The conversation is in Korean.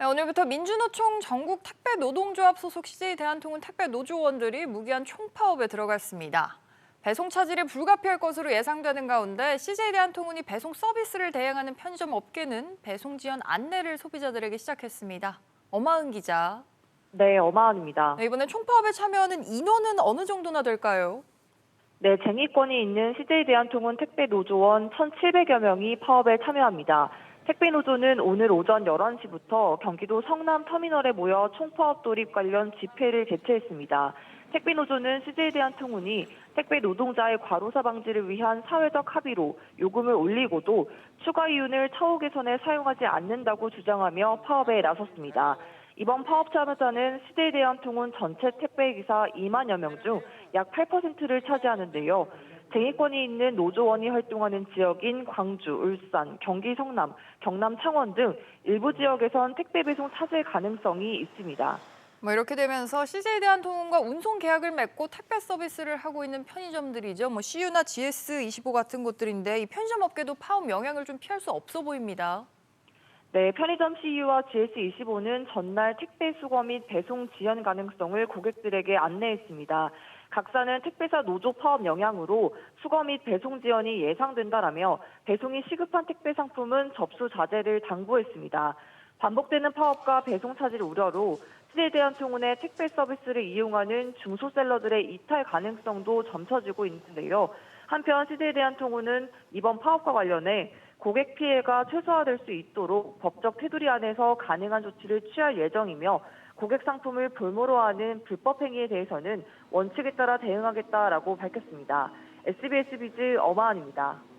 네, 오늘부터 민주노총 전국 택배 노동조합 소속 CJ 대한통운 택배 노조원들이 무기한 총파업에 들어갔습니다. 배송 차질이 불가피할 것으로 예상되는 가운데 CJ 대한통운이 배송 서비스를 대행하는 편의점 업계는 배송 지연 안내를 소비자들에게 시작했습니다. 어마은 기자. 네, 어마은입니다. 네, 이번에 총파업에 참여하는 인원은 어느 정도나 될까요? 네, 쟁의권이 있는 CJ 대한통운 택배 노조원 1,700여 명이 파업에 참여합니다. 택배 노조는 오늘 오전 11시부터 경기도 성남 터미널에 모여 총파업 돌입 관련 집회를 개최했습니다. 택배 노조는 CJ 대한 통운이 택배 노동자의 과로사 방지를 위한 사회적 합의로 요금을 올리고도 추가 이윤을 차후 개선에 사용하지 않는다고 주장하며 파업에 나섰습니다. 이번 파업 참여자는 CJ 대한통운 전체 택배 기사 2만여 명 중 약 8%를 차지하는데요. 쟁의권이 있는 노조원이 활동하는 지역인 광주, 울산, 경기 성남, 경남 창원 등 일부 지역에선 택배 배송 차질 가능성이 있습니다. 뭐 이렇게 되면서 CJ 대한통운과 운송 계약을 맺고 택배 서비스를 하고 있는 편의점들이죠. 뭐 CU나 GS25 같은 곳들인데 이 편의점 업계도 파업 영향을 좀 피할 수 없어 보입니다. 네, 편의점 CU와 GS25는 전날 택배 수거 및 배송 지연 가능성을 고객들에게 안내했습니다. 각사는 택배사 노조 파업 영향으로 수거 및 배송 지연이 예상된다라며 배송이 시급한 택배 상품은 접수 자제를 당부했습니다. 반복되는 파업과 배송 차질 우려로 CJ대한통운의 택배 서비스를 이용하는 중소셀러들의 이탈 가능성도 점쳐지고 있는데요. 한편 CJ대한통운은 이번 파업과 관련해 고객 피해가 최소화될 수 있도록 법적 테두리 안에서 가능한 조치를 취할 예정이며 고객 상품을 볼모로 하는 불법 행위에 대해서는 원칙에 따라 대응하겠다라고 밝혔습니다. SBS 비즈 어마한입니다.